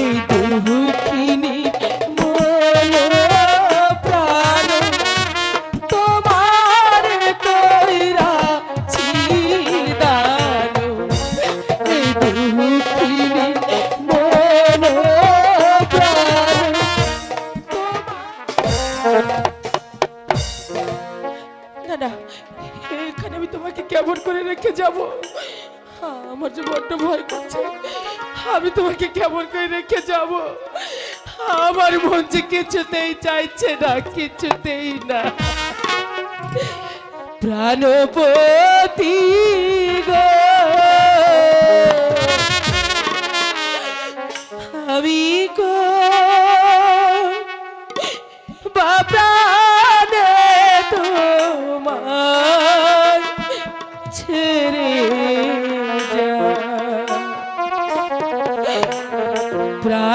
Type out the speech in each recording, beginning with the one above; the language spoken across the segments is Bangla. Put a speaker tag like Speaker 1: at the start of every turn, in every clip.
Speaker 1: এই দুঃখিনী এখানে আমি তোমাকে কেমন করে রেখে যাব? আমার যে বড্ড ভয় করছে। আমি তোমাকে কেমন করে রেখে যাব? আমার মন যে কিছুতেই চাইছে না, কিছুতেই না। প্রাণপতি আমি গো বাপ্রাণে তোমার ছেড়ে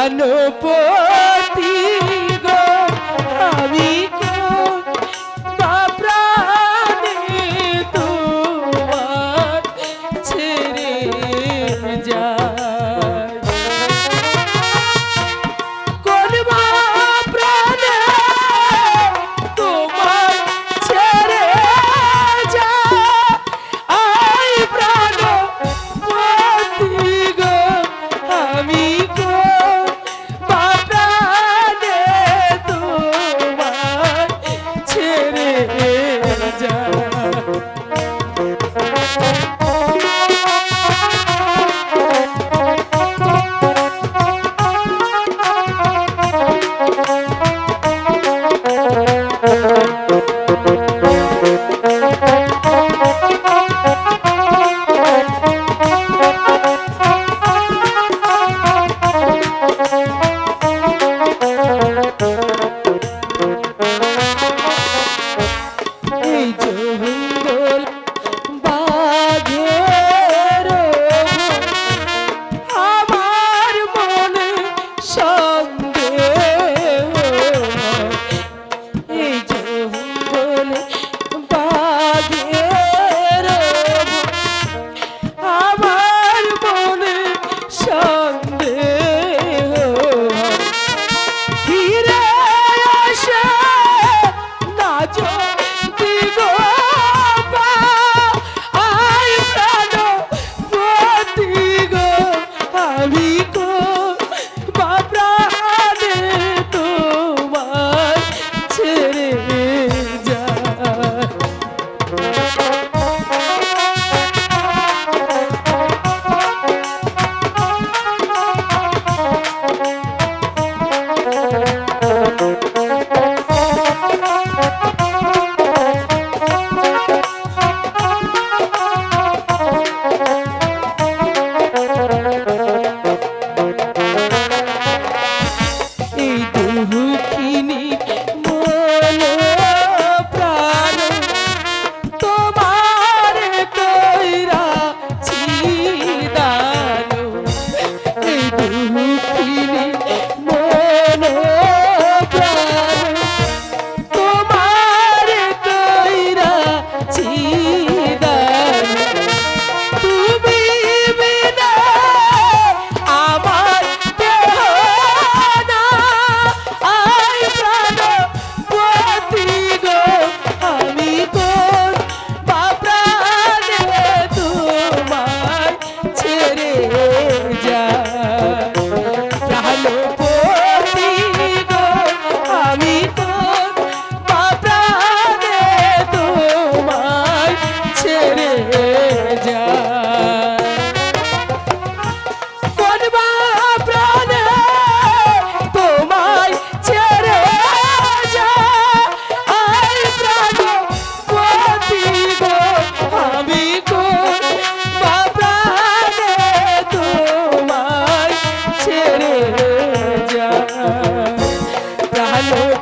Speaker 1: প্রাণপতি এই আমি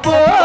Speaker 1: পো